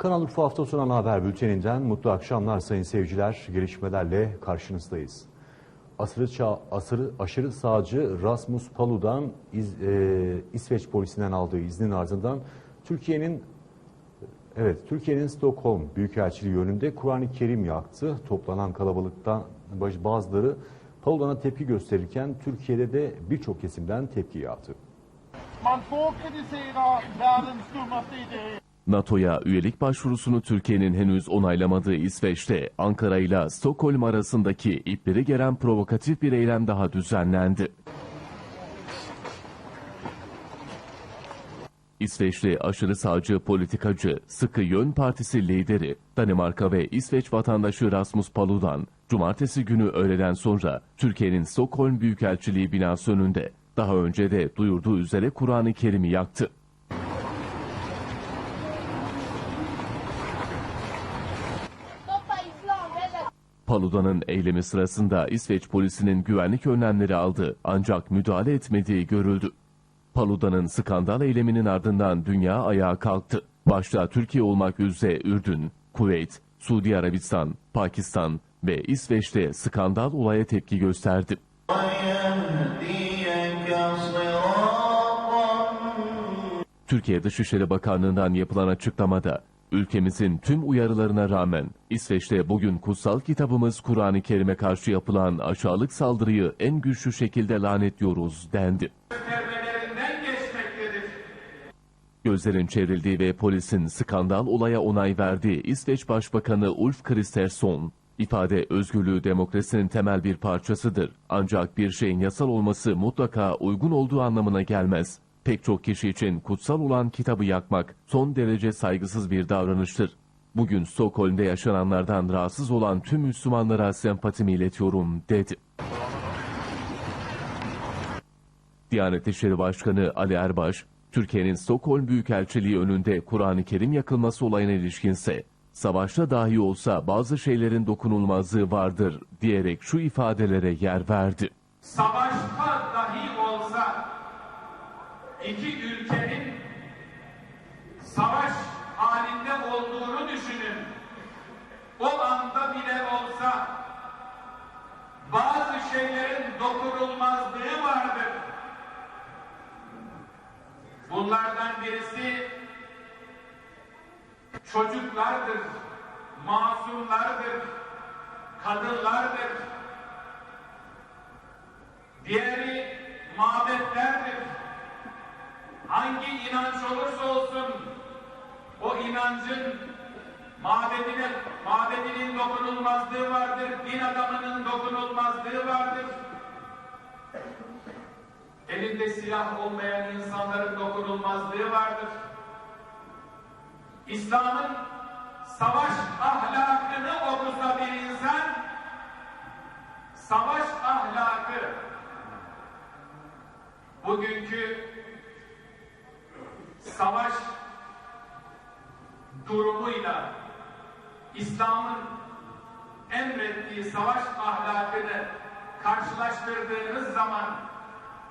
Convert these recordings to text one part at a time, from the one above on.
Kanal Urfa hafta sonu ana haber bülteninden mutlu akşamlar sayın seyirciler. Gelişmelerle karşınızdayız. Asırı, çağ, asırı aşırı sağcı Rasmus Palu'dan İz- e, İsveç polisinden aldığı iznin ardından Türkiye'nin Evet, Türkiye'nin Stockholm Büyükelçiliği yönünde Kur'an-ı Kerim yaktı. Toplanan kalabalıktan bazıları Palu'dan tepki gösterirken Türkiye'de de birçok kesimden tepki yağdı. Man får kritisera världens dummaste idé. NATO'ya üyelik başvurusunu Türkiye'nin henüz onaylamadığı İsveç'te Ankara ile Stockholm arasındaki ipleri geren provokatif bir eylem daha düzenlendi. İsveçli aşırı sağcı politikacı Sıkı Yön Partisi lideri Danimarka ve İsveç vatandaşı Rasmus Paludan cumartesi günü öğleden sonra Türkiye'nin Stockholm Büyükelçiliği binası önünde daha önce de duyurduğu üzere Kur'an-ı Kerim'i yaktı. Paludan'ın eylemi sırasında İsveç polisinin güvenlik önlemleri aldı ancak müdahale etmediği görüldü. Paludan'ın skandal eyleminin ardından dünya ayağa kalktı. Başta Türkiye olmak üzere Ürdün, Kuveyt, Suudi Arabistan, Pakistan ve İsveç'te skandal olaya tepki gösterdi. Türkiye Dışişleri Bakanlığı'ndan yapılan açıklamada ülkemizin tüm uyarılarına rağmen İsveç'te bugün kutsal kitabımız Kur'an-ı Kerim'e karşı yapılan aşağılık saldırıyı en güçlü şekilde lanetliyoruz dendi. Gözlerin çevrildiği ve polisin skandal olaya onay verdiği İsveç Başbakanı Ulf Kristersson, ifade özgürlüğü demokrasinin temel bir parçasıdır. Ancak bir şeyin yasal olması mutlaka uygun olduğu anlamına gelmez. Pek çok kişi için kutsal olan kitabı yakmak son derece saygısız bir davranıştır. Bugün Stockholm'de yaşananlardan rahatsız olan tüm Müslümanlara sempatimi iletiyorum dedi. Diyanet İşleri Başkanı Ali Erbaş, Türkiye'nin Stockholm Büyükelçiliği önünde Kur'an-ı Kerim yakılması olayına ilişkinse, savaşta dahi olsa bazı şeylerin dokunulmazlığı vardır diyerek şu ifadelere yer verdi. Savaşta dahi iki ülkenin savaş halinde olduğunu düşünün. O anda bile olsa bazı şeylerin dokunulmazlığı vardır. Bunlardan birisi çocuklardır, masumlardır, kadınlardır. Diğeri mabetlerdir. Hangi inanç olursa olsun o inancın mabedine, mabedinin dokunulmazlığı vardır, din adamının dokunulmazlığı vardır. Elinde silah olmayan insanların dokunulmazlığı vardır. İslam'ın savaş ahlakını okusa bir insan, savaş ahlakı bugünkü savaş durumuyla İslam'ın emrettiği savaş ahlakını karşılaştırdığınız zaman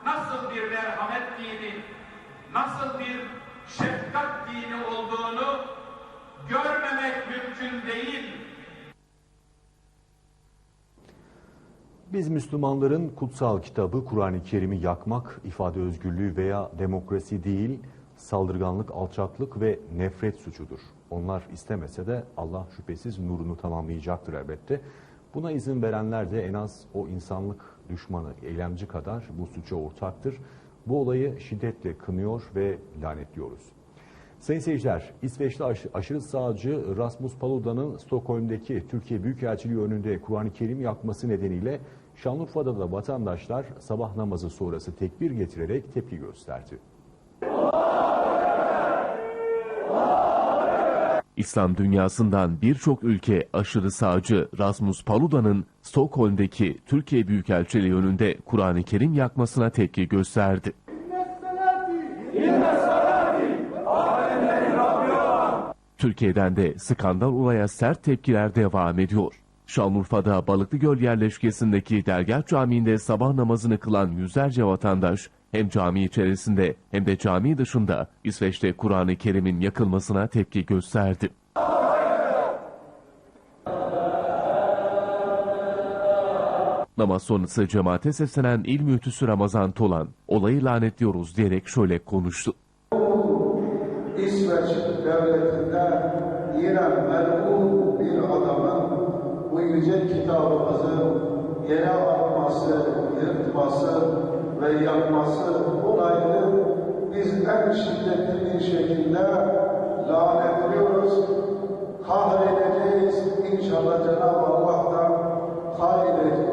nasıl bir merhamet dini, nasıl bir şefkat dini olduğunu görmemek mümkün değil. Biz Müslümanların kutsal kitabı Kur'an-ı Kerim'i yakmak, ifade özgürlüğü veya demokrasi değil, saldırganlık, alçaklık ve nefret suçudur. Onlar istemese de Allah şüphesiz nurunu tamamlayacaktır elbette. Buna izin verenler de en az o insanlık düşmanı, eylemci kadar bu suça ortaktır. Bu olayı şiddetle kınıyor ve lanetliyoruz. Sayın seyirciler, İsveç'te aş- aşırı sağcı Rasmus Paludan'ın Stockholm'deki Türkiye Büyükelçiliği önünde Kur'an-ı Kerim yakması nedeniyle Şanlıurfa'da da vatandaşlar sabah namazı sonrası tekbir getirerek tepki gösterdi. İslam dünyasından birçok ülke aşırı sağcı Rasmus Paludan'ın Stockholm'deki Türkiye Büyükelçiliği önünde Kur'an-ı Kerim yakmasına tepki gösterdi. Türkiye'den de skandal olaya sert tepkiler devam ediyor. Şanlıurfa'da Balıklıgöl yerleşkesindeki Dergah Camii'nde sabah namazını kılan yüzlerce vatandaş hem cami içerisinde hem de cami dışında İsveç'te Kur'an-ı Kerim'in yakılmasına tepki gösterdi. Namaz sonrası cemaate seslenen il müftüsü Ramazan Tolan, olayı lanetliyoruz diyerek şöyle konuştu. İsveç devletinde yine mel'un bir adamın bu yüce kitabımızın yere alması, yırtması, ve yakması olayını biz en şiddetli bir şekilde lanetliyoruz, kahredeceğiz. İnşallah Cenab-ı Allah da kahredecek.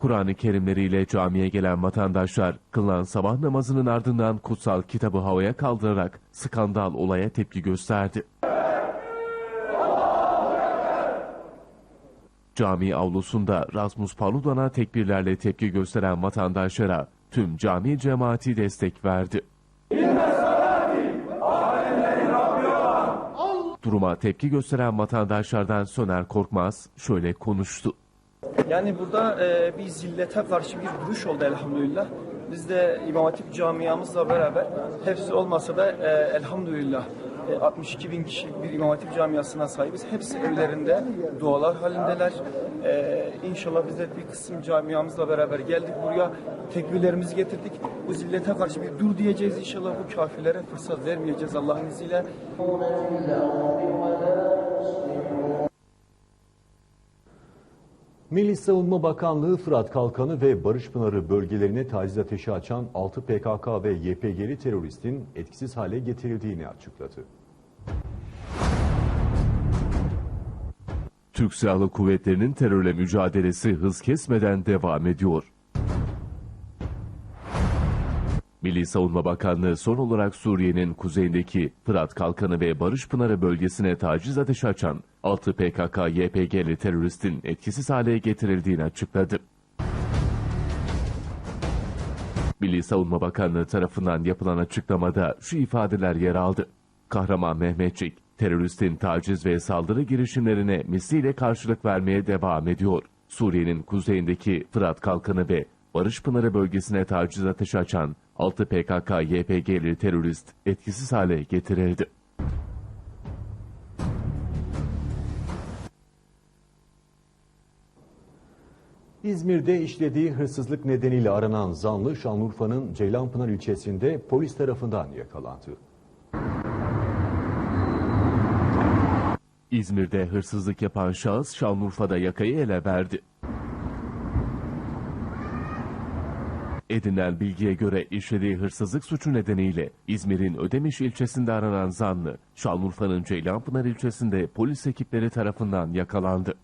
Kur'an-ı Kerimleriyle camiye gelen vatandaşlar kılınan sabah namazının ardından kutsal kitabı havaya kaldırarak skandal olaya tepki gösterdi. Cami avlusunda Rasmus Paludan'a tekbirlerle tepki gösteren vatandaşlara tüm cami cemaati destek verdi. Duruma tepki gösteren vatandaşlardan Söner Korkmaz şöyle konuştu. Yani burada e, bir zillete karşı bir duruş oldu elhamdülillah. Biz de İmam Hatip camiamızla beraber hepsi olmasa da e, elhamdülillah 62 bin kişilik bir İmam Hatip camiasına sahibiz. Hepsi evlerinde dualar halindeler. E, inşallah biz de bir kısım camiamızla beraber geldik buraya. Tekbirlerimizi getirdik. Bu zillete karşı bir dur diyeceğiz inşallah. Bu kafirlere fırsat vermeyeceğiz Allah'ın izniyle. Milli Savunma Bakanlığı Fırat Kalkanı ve Barış Pınarı bölgelerine taciz ateşi açan 6 PKK ve YPG'li teröristin etkisiz hale getirildiğini açıkladı. Türk Silahlı Kuvvetleri'nin terörle mücadelesi hız kesmeden devam ediyor. Milli Savunma Bakanlığı son olarak Suriye'nin kuzeyindeki Fırat Kalkanı ve Barış Pınarı bölgesine taciz ateşi açan 6 PKK-YPG'li teröristin etkisiz hale getirildiğini açıkladı. Milli Savunma Bakanlığı tarafından yapılan açıklamada şu ifadeler yer aldı. Kahraman Mehmetçik, teröristin taciz ve saldırı girişimlerine misliyle karşılık vermeye devam ediyor. Suriye'nin kuzeyindeki Fırat Kalkanı ve Barış Pınarı bölgesine taciz ateşi açan 6 PKK-YPG'li terörist etkisiz hale getirildi. İzmir'de işlediği hırsızlık nedeniyle aranan zanlı Şanlıurfa'nın Ceylanpınar ilçesinde polis tarafından yakalandı. İzmir'de hırsızlık yapan şahıs Şanlıurfa'da yakayı ele verdi. Edinilen bilgiye göre işlediği hırsızlık suçu nedeniyle İzmir'in Ödemiş ilçesinde aranan zanlı, Şanlıurfa'nın Ceylanpınar ilçesinde polis ekipleri tarafından yakalandı.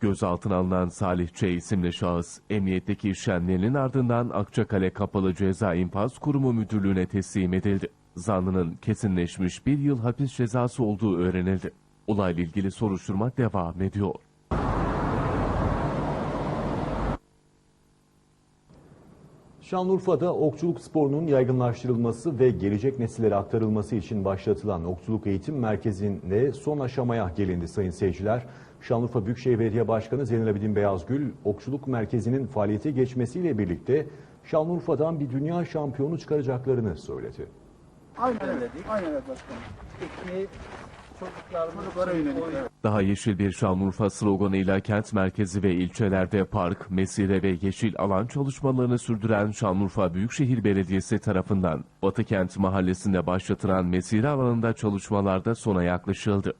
Gözaltına alınan Salih Ç. isimli şahıs, emniyetteki işlemlerinin ardından Akçakale Kapalı Ceza İnfaz Kurumu Müdürlüğü'ne teslim edildi. Zanlının kesinleşmiş bir yıl hapis cezası olduğu öğrenildi. Olayla ilgili soruşturma devam ediyor. Şanlıurfa'da okçuluk sporunun yaygınlaştırılması ve gelecek nesillere aktarılması için başlatılan okçuluk eğitim merkezinde son aşamaya gelindi sayın seyirciler. Şanlıurfa Büyükşehir Belediye Başkanı Zeynel Abidin Beyazgül, okçuluk merkezinin faaliyete geçmesiyle birlikte Şanlıurfa'dan bir dünya şampiyonu çıkaracaklarını söyledi. Aynen öyle. Aynen öyle başkanım. Yönelik. evet. Daha yeşil bir Şanlıurfa sloganıyla kent merkezi ve ilçelerde park, mesire ve yeşil alan çalışmalarını sürdüren Şanlıurfa Büyükşehir Belediyesi tarafından Batıkent Mahallesi'nde başlatılan mesire alanında çalışmalarda sona yaklaşıldı.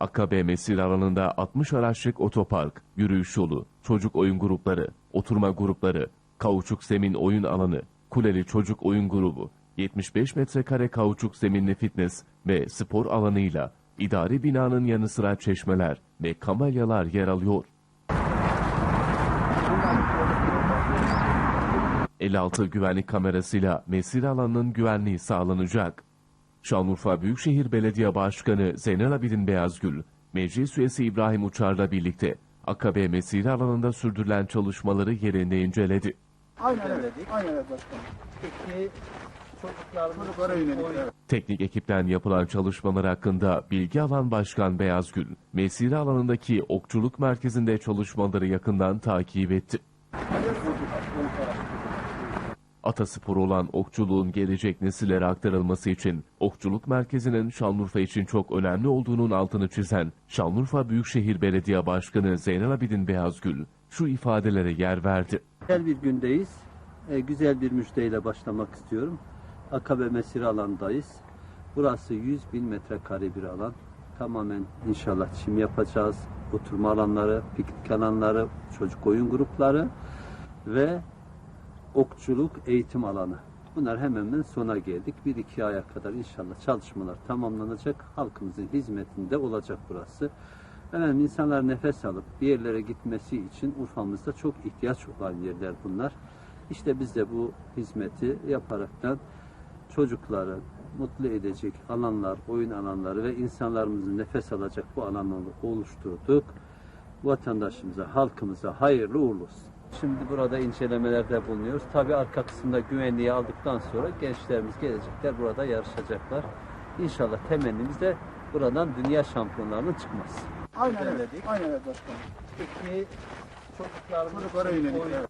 Akabe mesire alanında 60 araçlık otopark, yürüyüş yolu, çocuk oyun grupları, oturma grupları, kauçuk zemin oyun alanı, kuleli çocuk oyun grubu, 75 metrekare kauçuk zeminli fitness ve spor alanıyla idari binanın yanı sıra çeşmeler ve kamelyalar yer alıyor. 56 güvenlik kamerasıyla mesire alanının güvenliği sağlanacak. Şanlıurfa Büyükşehir Belediye Başkanı Zeynel Abidin Beyazgül, Meclis Üyesi İbrahim Uçar'la birlikte Akabe mesire alanında sürdürülen çalışmaları yerinde inceledi. Aynen öyle. Aynen öyle başkanım. Tekniği çocuklarımız yönelik. evet. Teknik ekipten yapılan çalışmalar hakkında bilgi alan Başkan Beyazgül, mesire alanındaki okçuluk merkezinde çalışmaları yakından takip etti. Ataspor olan okçuluğun gelecek nesillere aktarılması için okçuluk merkezinin Şanlıurfa için çok önemli olduğunun altını çizen Şanlıurfa Büyükşehir Belediye Başkanı Zeynel Abidin Beyazgül şu ifadelere yer verdi. Güzel bir gündeyiz. E, güzel bir müjdeyle başlamak istiyorum. Akabe mesire alandayız. Burası 100 bin metrekare bir alan. Tamamen inşallah çim yapacağız. Oturma alanları, piknik alanları, çocuk oyun grupları ve okçuluk eğitim alanı. Bunlar hemen hemen sona geldik. Bir iki aya kadar inşallah çalışmalar tamamlanacak. Halkımızın hizmetinde olacak burası. Efendim insanlar nefes alıp bir yerlere gitmesi için Urfa'mızda çok ihtiyaç olan yerler bunlar. İşte biz de bu hizmeti yaparaktan çocukları mutlu edecek alanlar, oyun alanları ve insanlarımızın nefes alacak bu alanları oluşturduk. Vatandaşımıza, halkımıza hayırlı uğurlu olsun. Şimdi burada incelemelerde bulunuyoruz. Tabii arka kısımda güvenliği aldıktan sonra gençlerimiz gelecekler, burada yarışacaklar. İnşallah temennimiz de buradan dünya şampiyonlarının çıkması. Aynen öyle. Aynen öyle başkanım. Peki çocuklarımız Çocuklara için yönelik, oyun- evet.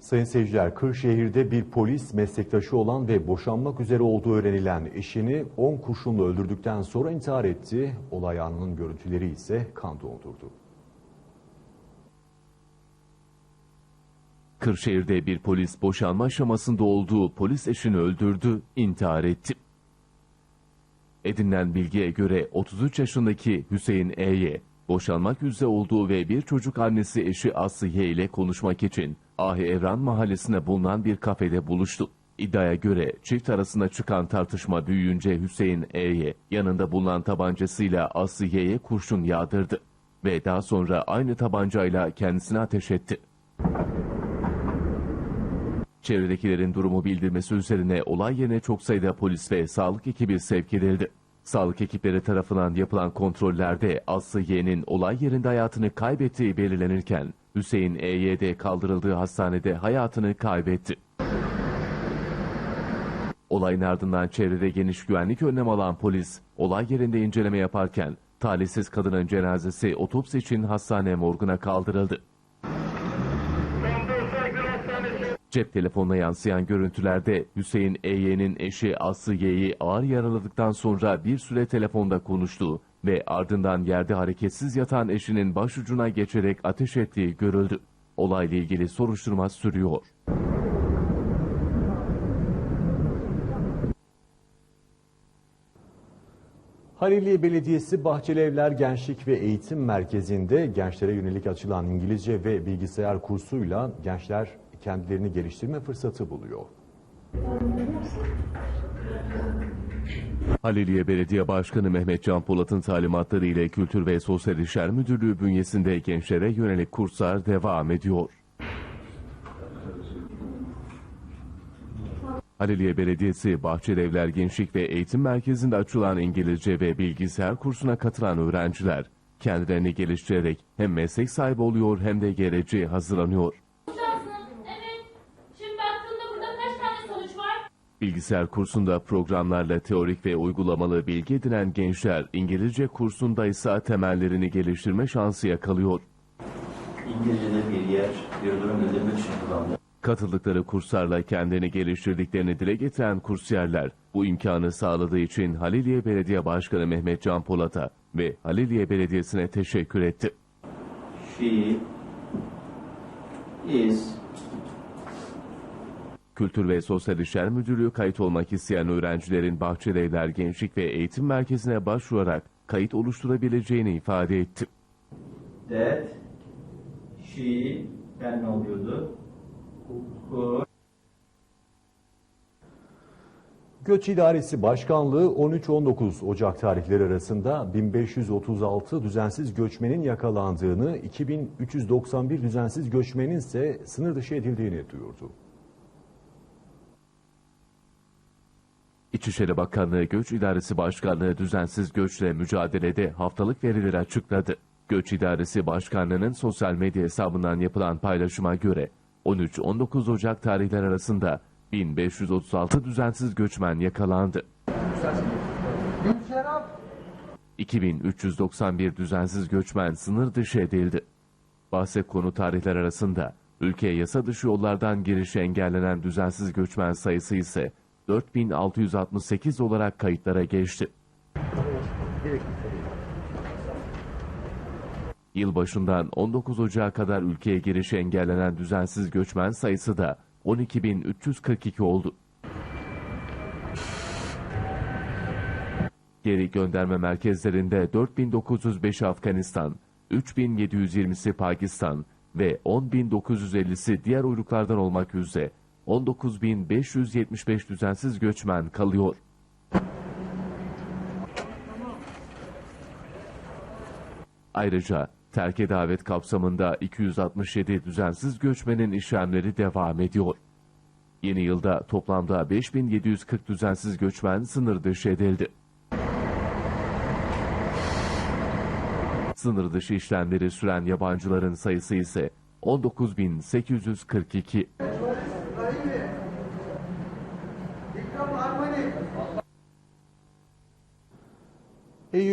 Sayın seyirciler, Kırşehir'de bir polis meslektaşı olan ve boşanmak üzere olduğu öğrenilen eşini 10 kurşunla öldürdükten sonra intihar etti. Olay anının görüntüleri ise kan dondurdu. Kırşehir'de bir polis boşanma aşamasında olduğu polis eşini öldürdü, intihar etti. Edinilen bilgiye göre 33 yaşındaki Hüseyin E'ye boşanmak üzere olduğu ve bir çocuk annesi eşi Y ile konuşmak için Ahi Evran mahallesinde bulunan bir kafede buluştu. İddiaya göre çift arasında çıkan tartışma büyüyünce Hüseyin E'ye yanında bulunan tabancasıyla Aslı Y'ye kurşun yağdırdı ve daha sonra aynı tabancayla kendisine ateş etti. Çevredekilerin durumu bildirmesi üzerine olay yerine çok sayıda polis ve sağlık ekibi sevk edildi. Sağlık ekipleri tarafından yapılan kontrollerde Aslı Y'nin olay yerinde hayatını kaybettiği belirlenirken Hüseyin EY'de kaldırıldığı hastanede hayatını kaybetti. Olayın ardından çevrede geniş güvenlik önlem alan polis olay yerinde inceleme yaparken talihsiz kadının cenazesi otopsi için hastane morguna kaldırıldı. Cep telefonuna yansıyan görüntülerde Hüseyin E.Y.'nin eşi Aslı Y'yi ağır yaraladıktan sonra bir süre telefonda konuştuğu ve ardından yerde hareketsiz yatan eşinin başucuna geçerek ateş ettiği görüldü. Olayla ilgili soruşturma sürüyor. Haliliye Belediyesi Bahçelievler Gençlik ve Eğitim Merkezi'nde gençlere yönelik açılan İngilizce ve bilgisayar kursuyla gençler kendilerini geliştirme fırsatı buluyor. Haliliye Belediye Başkanı Mehmet Can Polat'ın talimatları ile Kültür ve Sosyal İşler Müdürlüğü bünyesinde gençlere yönelik kurslar devam ediyor. Haliliye Belediyesi Bahçelievler Gençlik ve Eğitim Merkezi'nde açılan İngilizce ve bilgisayar kursuna katılan öğrenciler kendilerini geliştirerek hem meslek sahibi oluyor hem de geleceğe hazırlanıyor. Şansın. Evet. Şimdi baktığımda burada kaç tane sonuç var? Bilgisayar kursunda programlarla teorik ve uygulamalı bilgi edinen gençler İngilizce kursunda ise temellerini geliştirme şansı yakalıyor. İngilizce'de bir yer, bir durum bildirmek için kullandı. Katıldıkları kurslarla kendini geliştirdiklerini dile getiren kursiyerler bu imkanı sağladığı için Haliliye Belediye Başkanı Mehmet Can Polat'a ve Haliliye Belediyesi'ne teşekkür etti. She is Kültür ve Sosyal İşler Müdürlüğü kayıt olmak isteyen öğrencilerin Bahçelievler Gençlik ve Eğitim Merkezi'ne başvurarak kayıt oluşturabileceğini ifade etti. that she ben ne oluyordu? Who Göç İdaresi Başkanlığı 13-19 Ocak tarihleri arasında 1536 düzensiz göçmenin yakalandığını, 2391 düzensiz göçmenin ise sınır dışı edildiğini duyurdu. İçişleri Bakanlığı Göç İdaresi Başkanlığı düzensiz göçle mücadelede haftalık verileri açıkladı. Göç İdaresi Başkanlığı'nın sosyal medya hesabından yapılan paylaşıma göre 13-19 Ocak tarihler arasında 1536 düzensiz göçmen yakalandı. 2391 düzensiz göçmen sınır dışı edildi. Bahse konu tarihler arasında Ülkeye yasa dışı yollardan girişi engellenen düzensiz göçmen sayısı ise 4668 olarak kayıtlara geçti. Yılbaşından 19 Ocağı kadar ülkeye girişi engellenen düzensiz göçmen sayısı da 12.342 oldu. Geri gönderme merkezlerinde 4905 Afganistan, 3720'si Pakistan ve 10950'si diğer uyruklardan olmak üzere 19575 düzensiz göçmen kalıyor. Ayrıca terke davet kapsamında 267 düzensiz göçmenin işlemleri devam ediyor. Yeni yılda toplamda 5740 düzensiz göçmen sınır dışı edildi. Sınır dışı işlemleri süren yabancıların sayısı ise 19.842.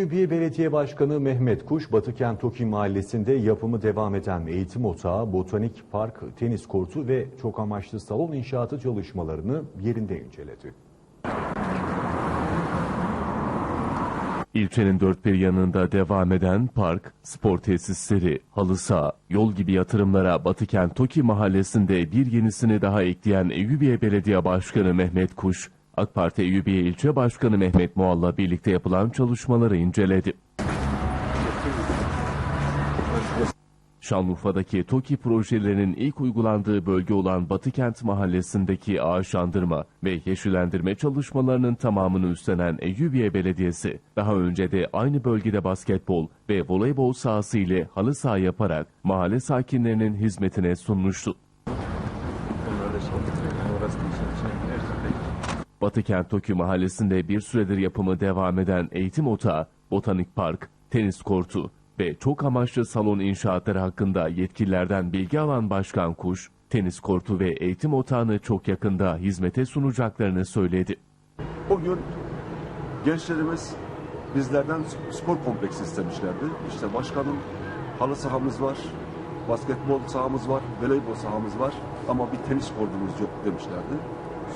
Eyyubiye Belediye Başkanı Mehmet Kuş, Batıkent Toki Mahallesi'nde yapımı devam eden eğitim otağı, botanik park, tenis kortu ve çok amaçlı salon inşaatı çalışmalarını yerinde inceledi. İlçenin dört bir yanında devam eden park, spor tesisleri, halı saha, yol gibi yatırımlara Batıkent Toki Mahallesi'nde bir yenisini daha ekleyen Eyyubiye Belediye Başkanı Mehmet Kuş, AK Parti Eyyubiye İlçe Başkanı Mehmet Mual'la birlikte yapılan çalışmaları inceledi. Şanlıurfa'daki TOKİ projelerinin ilk uygulandığı bölge olan Batıkent Mahallesi'ndeki ağaçlandırma ve yeşillendirme çalışmalarının tamamını üstlenen Eyyubiye Belediyesi, daha önce de aynı bölgede basketbol ve voleybol sahası ile halı saha yaparak mahalle sakinlerinin hizmetine sunmuştu. Batıkent Tokyo Mahallesi'nde bir süredir yapımı devam eden eğitim otağı, botanik park, tenis kortu ve çok amaçlı salon inşaatları hakkında yetkililerden bilgi alan Başkan Kuş, tenis kortu ve eğitim otağını çok yakında hizmete sunacaklarını söyledi. O gün gençlerimiz bizlerden spor kompleksi istemişlerdi. İşte başkanım halı sahamız var, basketbol sahamız var, voleybol sahamız var ama bir tenis kortumuz yok demişlerdi.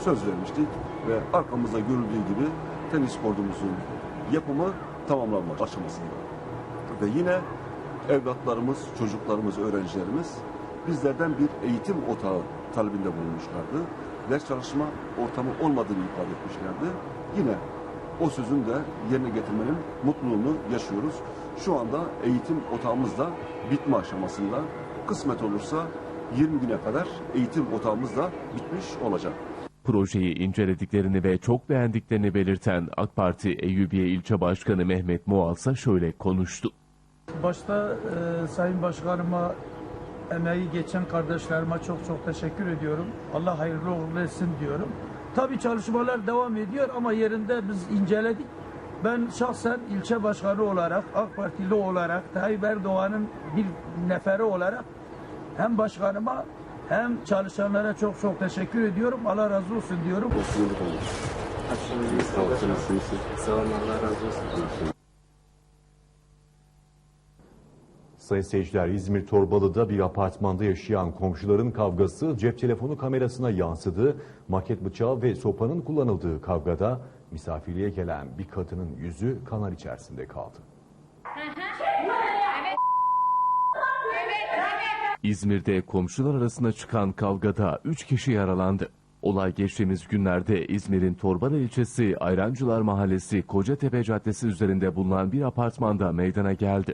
Söz vermiştik ve arkamızda görüldüğü gibi tenis kortumuzun yapımı tamamlanma aşamasında. Ve yine evlatlarımız, çocuklarımız, öğrencilerimiz bizlerden bir eğitim otağı talebinde bulunmuşlardı. Ders çalışma ortamı olmadığını ifade etmişlerdi. Yine o sözün de yerine getirmenin mutluluğunu yaşıyoruz. Şu anda eğitim otağımız da bitme aşamasında. Kısmet olursa 20 güne kadar eğitim otağımız da bitmiş olacak. Projeyi incelediklerini ve çok beğendiklerini belirten AK Parti Eyyubiye İlçe Başkanı Mehmet Mual ise şöyle konuştu. Başta e, Sayın Başkanıma, emeği geçen kardeşlerime çok çok teşekkür ediyorum. Allah hayırlı uğurlu etsin diyorum. Tabii çalışmalar devam ediyor ama yerinde biz inceledik. Ben şahsen ilçe başkanı olarak, AK Partili olarak, Tayyip Erdoğan'ın bir neferi olarak hem başkanıma hem çalışanlara çok çok teşekkür ediyorum. Allah razı olsun diyorum. Sayın seyirciler İzmir Torbalı'da bir apartmanda yaşayan komşuların kavgası cep telefonu kamerasına yansıdı. Maket bıçağı ve sopanın kullanıldığı kavgada misafirliğe gelen bir kadının yüzü kanal içerisinde kaldı. İzmir'de komşular arasında çıkan kavgada 3 kişi yaralandı. Olay geçtiğimiz günlerde İzmir'in Torbalı ilçesi Ayrancılar Mahallesi Kocatepe Caddesi üzerinde bulunan bir apartmanda meydana geldi.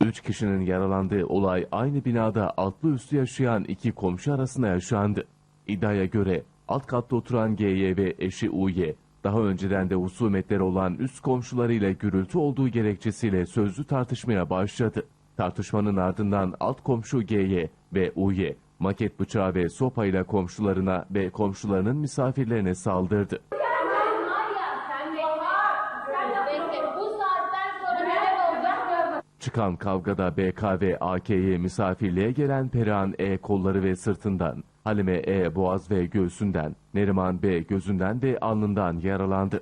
Üç kişinin yaralandığı olay aynı binada altlı üstü yaşayan iki komşu arasında yaşandı. İddiaya göre alt katta oturan GY ve eşi UY, daha önceden de husumetleri olan üst komşularıyla gürültü olduğu gerekçesiyle sözlü tartışmaya başladı. Tartışmanın ardından alt komşu GY ve UY, maket bıçağı ve sopayla komşularına ve komşularının misafirlerine saldırdı. Çıkan kavgada BK ve AK'ye misafirliğe gelen Perihan E kolları ve sırtından, Halime E boğaz ve göğsünden, Neriman B gözünden ve alnından yaralandı.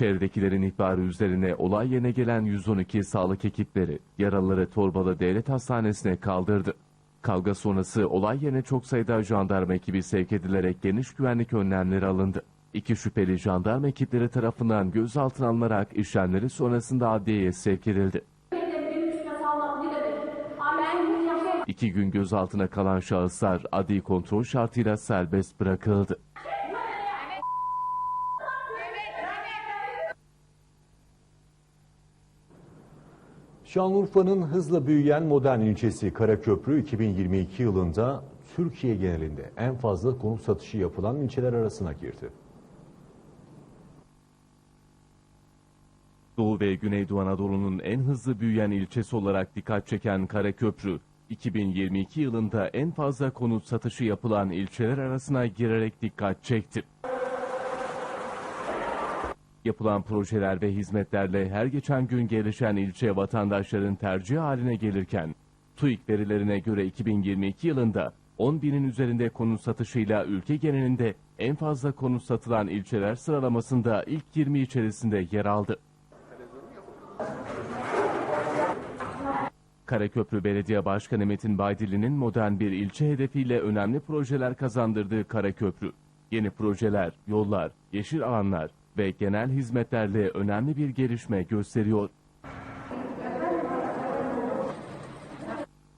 Çevredekilerin ihbarı üzerine olay yerine gelen 112 sağlık ekipleri yaralıları Torbalı Devlet Hastanesi'ne kaldırdı. Kavga sonrası olay yerine çok sayıda jandarma ekibi sevk edilerek geniş güvenlik önlemleri alındı. İki şüpheli jandarma ekipleri tarafından gözaltına alınarak işlemleri sonrasında adliyeye sevk edildi. İki gün gözaltına kalan şahıslar adli kontrol şartıyla serbest bırakıldı. Şanlıurfa'nın hızla büyüyen modern ilçesi Karaköprü 2022 yılında Türkiye genelinde en fazla konut satışı yapılan ilçeler arasına girdi. Doğu ve Güneydoğu Anadolu'nun en hızlı büyüyen ilçesi olarak dikkat çeken Karaköprü, 2022 yılında en fazla konut satışı yapılan ilçeler arasına girerek dikkat çekti. Yapılan projeler ve hizmetlerle her geçen gün gelişen ilçe vatandaşların tercih haline gelirken, TÜİK verilerine göre 2022 yılında 10 binin üzerinde konut satışıyla ülke genelinde en fazla konut satılan ilçeler sıralamasında ilk 20 içerisinde yer aldı. Karaköprü Belediye Başkanı Metin Baydili'nin modern bir ilçe hedefiyle önemli projeler kazandırdığı Karaköprü, yeni projeler, yollar, yeşil alanlar ve genel hizmetlerle önemli bir gelişme gösteriyor.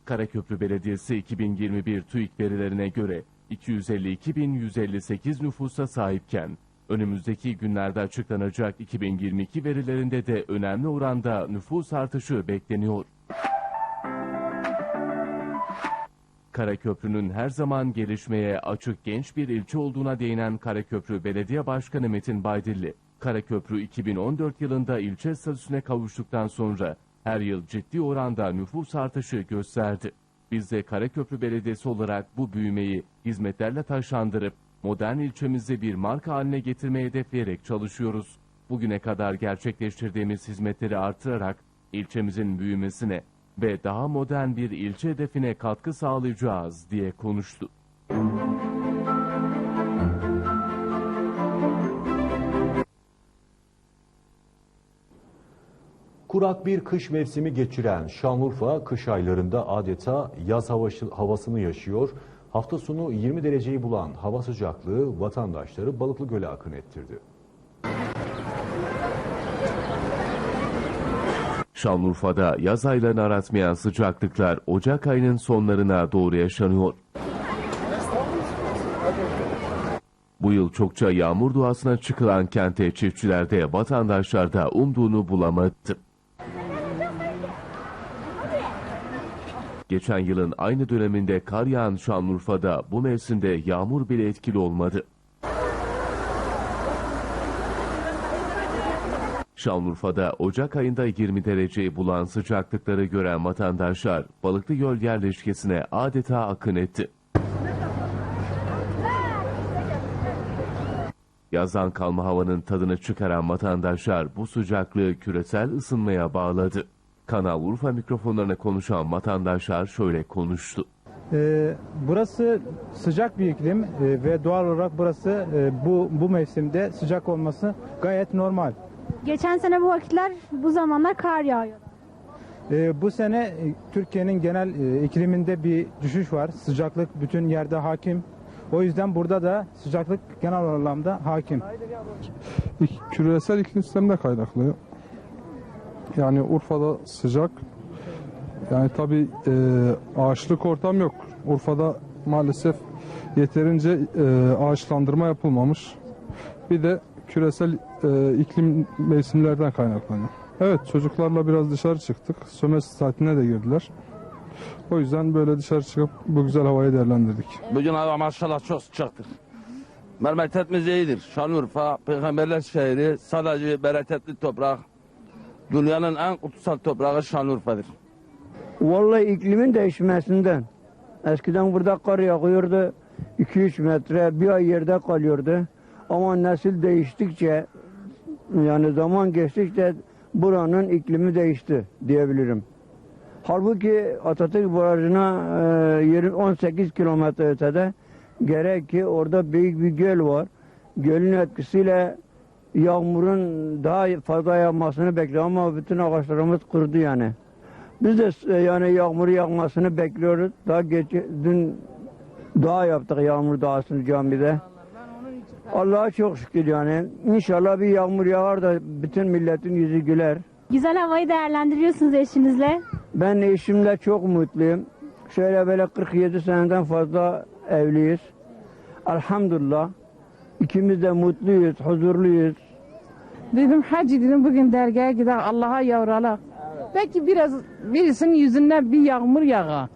Karaköprü Belediyesi 2021 TÜİK verilerine göre 252.158 nüfusa sahipken, önümüzdeki günlerde açıklanacak 2022 verilerinde de önemli oranda nüfus artışı bekleniyor. Karaköprü'nün her zaman gelişmeye açık genç bir ilçe olduğuna değinen Karaköprü Belediye Başkanı Metin Baydilli, Karaköprü 2014 yılında ilçe statüsüne kavuştuktan sonra her yıl ciddi oranda nüfus artışı gösterdi. Biz de Karaköprü Belediyesi olarak bu büyümeyi hizmetlerle taşlandırıp modern ilçemizi bir marka haline getirmeye hedefleyerek çalışıyoruz. Bugüne kadar gerçekleştirdiğimiz hizmetleri artırarak ilçemizin büyümesine ve daha modern bir ilçe hedefine katkı sağlayacağız diye konuştu. Kurak bir kış mevsimi geçiren Şanlıurfa kış aylarında adeta yaz havası- havasını yaşıyor. Hafta sonu 20 dereceyi bulan hava sıcaklığı vatandaşları Balıklı Göl'e akın ettirdi. Şanlıurfa'da yaz aylarını aratmayan sıcaklıklar Ocak ayının sonlarına doğru yaşanıyor. Bu yıl çokça yağmur duasına çıkılan kente çiftçilerde vatandaşlar da umduğunu bulamadı. Geçen yılın aynı döneminde kar yağan Şanlıurfa'da bu mevsimde yağmur bile etkili olmadı. Şanlıurfa'da Ocak ayında 20 dereceyi bulan sıcaklıkları gören vatandaşlar Balıklı Göl yerleşkesine adeta akın etti. Yazdan kalma havanın tadını çıkaran vatandaşlar bu sıcaklığı küresel ısınmaya bağladı. Kanal Urfa mikrofonlarına konuşan vatandaşlar şöyle konuştu. Ee, burası sıcak bir iklim e, ve doğal olarak burası e, bu bu mevsimde sıcak olması gayet normal. Geçen sene bu vakitler bu zamanlar kar yağıyor. Ee, bu sene e, Türkiye'nin genel e, ikliminde bir düşüş var. Sıcaklık bütün yerde hakim. O yüzden burada da sıcaklık genel anlamda hakim. küresel iklim sistemine kaynaklı. Yani Urfa'da sıcak. Yani tabi ağaçlık ortam yok. Urfa'da maalesef yeterince e, ağaçlandırma yapılmamış. Bir de küresel e, iklim mevsimlerden kaynaklanıyor. Evet çocuklarla biraz dışarı çıktık. Sömestr tatiline de girdiler. O yüzden böyle dışarı çıkıp bu güzel havayı değerlendirdik. Bugün hava maşallah çok sıcaktır. Memleketimiz iyidir. Şanlıurfa, Peygamberler şehri, sadece bereketli toprak. Dünyanın en kutsal toprağı Şanlıurfa'dır. Vallahi iklimin değişmesinden. Eskiden burada kar yağıyordu. 2-3 metre bir ay yerde kalıyordu. Ama nesil değiştikçe yani zaman geçtikçe buranın iklimi değişti diyebilirim. Halbuki Atatürk Barajı'na e, 20 18 kilometre ötede gerek ki orada büyük bir göl var. Gölün etkisiyle yağmurun daha fazla yağmasını bekliyor ama bütün ağaçlarımız kurudu yani. Biz de e, yani yağmur yağmasını bekliyoruz. Daha geç dün dua yaptık yağmur duasını camide. Allah'a çok şükür yani. İnşallah bir yağmur yağar da bütün milletin yüzü güler. Güzel havayı değerlendiriyorsunuz eşinizle. Ben eşimle çok mutluyum. Şöyle böyle 47 seneden fazla evliyiz. Elhamdülillah. İkimiz de mutluyuz, huzurluyuz. Dedim hacı dedim bugün dergaha gidelim Allah'a yavralak. Belki biraz birisinin yüzüne bir yağmur yağa.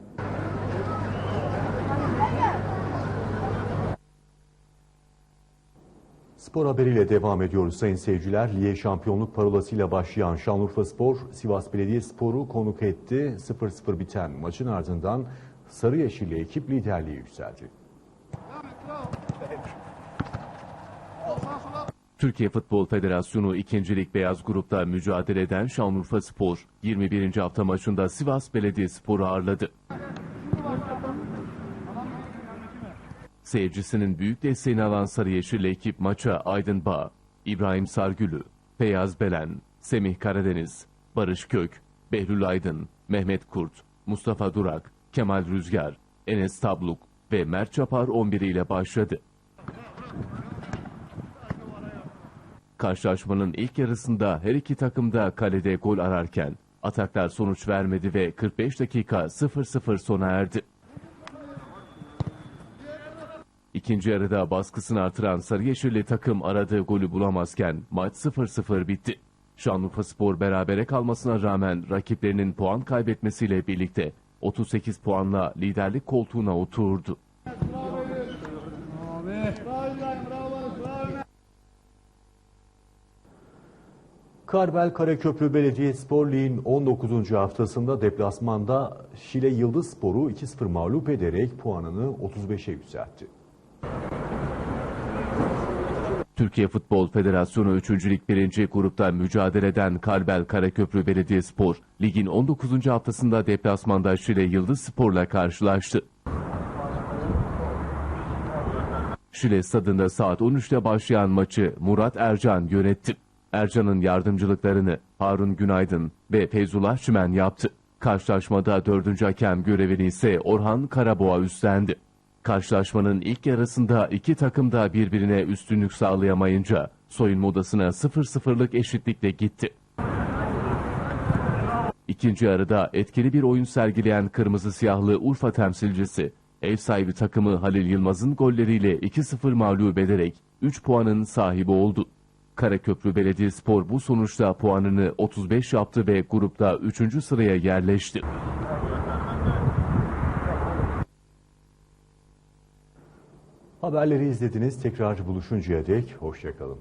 Spor haberiyle devam ediyoruz sayın seyirciler. Liye şampiyonluk parolasıyla başlayan Şanlıurfa Spor, Sivas Belediyespor'u konuk etti. 0-0 biten maçın ardından Sarı Yeşilli ekip liderliği yükseldi. Türkiye Futbol Federasyonu 2. Lig Beyaz Grup'ta mücadele eden Şanlıurfa Spor, 21. hafta maçında Sivas Belediyespor'u ağırladı. Seyircisinin büyük desteğini alan Sarı Yeşilli ekip maça Aydın Bağ, İbrahim Sargülü, Feyyaz Belen, Semih Karadeniz, Barış Kök, Behlül Aydın, Mehmet Kurt, Mustafa Durak, Kemal Rüzgar, Enes Tabluk ve Mert Çapar 11 ile başladı. Karşılaşmanın ilk yarısında her iki takım da kalede gol ararken ataklar sonuç vermedi ve 45 dakika 0-0 sona erdi. İkinci yarıda baskısını artıran Sarıyeşilli takım aradığı golü bulamazken maç 0-0 bitti. Şanlıurfa Spor berabere kalmasına rağmen rakiplerinin puan kaybetmesiyle birlikte 38 puanla liderlik koltuğuna oturdu. Karbel Karaköprü Belediyespor Lig'in 19. haftasında deplasmanda Şile Yıldız Spor'u 2-0 mağlup ederek puanını 35'e yükseltti. Türkiye Futbol Federasyonu 3. Lig 1. grupta mücadele eden Karbel Karaköprü Belediyespor, ligin 19. haftasında deplasmanda Şile Yıldız Spor'la karşılaştı. Şile stadında saat 13'te başlayan maçı Murat Ercan yönetti. Ercan'ın yardımcılıklarını Harun Günaydın ve Feyzullah Çimen yaptı. Karşılaşmada dördüncü hakem görevini ise Orhan Karaboğa üstlendi. Karşılaşmanın ilk yarısında iki takım da birbirine üstünlük sağlayamayınca soyunma odasına 0-0'lık eşitlikle gitti. İkinci yarıda etkili bir oyun sergileyen kırmızı siyahlı Urfa temsilcisi ev sahibi takımı Halil Yılmaz'ın golleriyle 2-0 mağlup ederek 3 puanın sahibi oldu. Karaköprü Belediyespor bu sonuçta puanını 35 yaptı ve grupta 3. sıraya yerleşti. Haberleri izlediniz. Tekrar buluşuncaya dek hoşçakalın.